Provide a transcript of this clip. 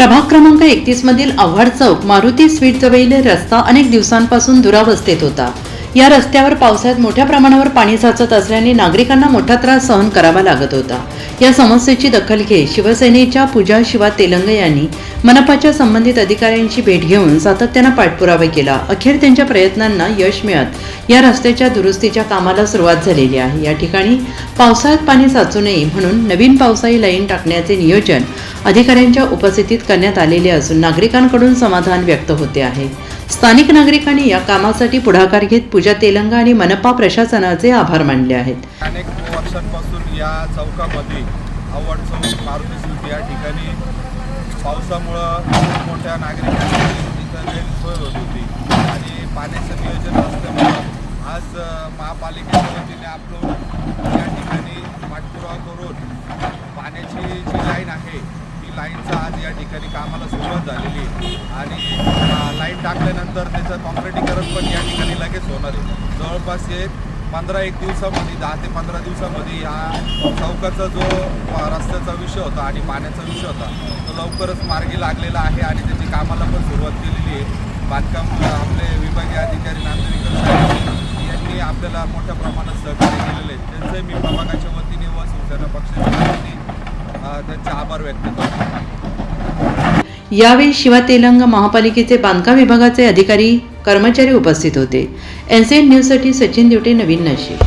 प्रभाग क्रमांक एकतीस मधील आव्हाड चौक मारुती स्वीट जवळील रस्ता अनेक दिवसांपासून दुरावस्थेत होता. या रस्त्यावर पावसाळ्यात मोठ्या प्रमाणावर पाणी साचत असल्याने नागरिकांना मोठा त्रास सहन करावा लागत होता. या समस्येची दखल घेत शिवसेनेच्या पूजा शिवा तेलंग यांनी मनपाच्या संबंधित अधिकाऱ्यांची भेट घेऊन सातत्यानं पाठपुरावा केला. अखेर त्यांच्या प्रयत्नांना यश मिळत या रस्त्याच्या दुरुस्तीच्या कामाला सुरुवात झालेली आहे. या ठिकाणी पावसाळ्यात पाणी साचू नये म्हणून नवीन पावसाळी लाईन टाकण्याचे नियोजन अधिकाऱ्यांच्या उपस्थितीत करण्यात आलेले असून नागरिकांकडून समाधान व्यक्त होते आहे. स्थानिक नागरिकांनी या कामासाठी पुढाकार घेत पूजा तेलंगा आणि मनपा प्रशासनाचे आभार मानले आहेत. अनेक वर्षांपासून या चौकामध्ये आवड चौक मारुती या ठिकाणी पावसामुळं खूप मोठ्या नागरिकांची तिथं गैरसोय होत होती आणि पाण्याचं नियोजन नसल्यामुळं आज महापालिकेच्या वतीने आपण या ठिकाणी पाठपुरावा करून पाण्याची जी लाईन आहे ती लाईनचं आज या ठिकाणी कामाला सुरुवात झालेली आहे. आणि लाईन टाकल्यानंतर त्याचं कॉन्क्रिटीकरण पण या ठिकाणी लगेच होणार आहे जवळपास एक पंधरा एक दिवसामध्ये दहा ते पंधरा दिवसामध्ये या चौकाचा जो रस्त्याचा विषय होता आणि पाण्याचा विषय होता तो लवकरच मार्गी लागलेला आहे आणि त्याची कामाला पण सुरुवात केलेली आहे. बांधकाम आपले विभागीय अधिकारी नांदेडकर यांनी आपल्याला मोठ्या प्रमाणात सहकार्य केलेले आहे. त्यांचे मी प्रभागाच्या वतीने व शिवसेना पक्षाच्या वतीने त्यांचे आभार व्यक्त करतो. यावेळी शिवा तेलंग महापालिकेचे बांधकाम विभागाचे अधिकारी कर्मचारी उपस्थित होते. एन सी एन न्यूजसाठी सचिन दिवटे नवीन नाशिक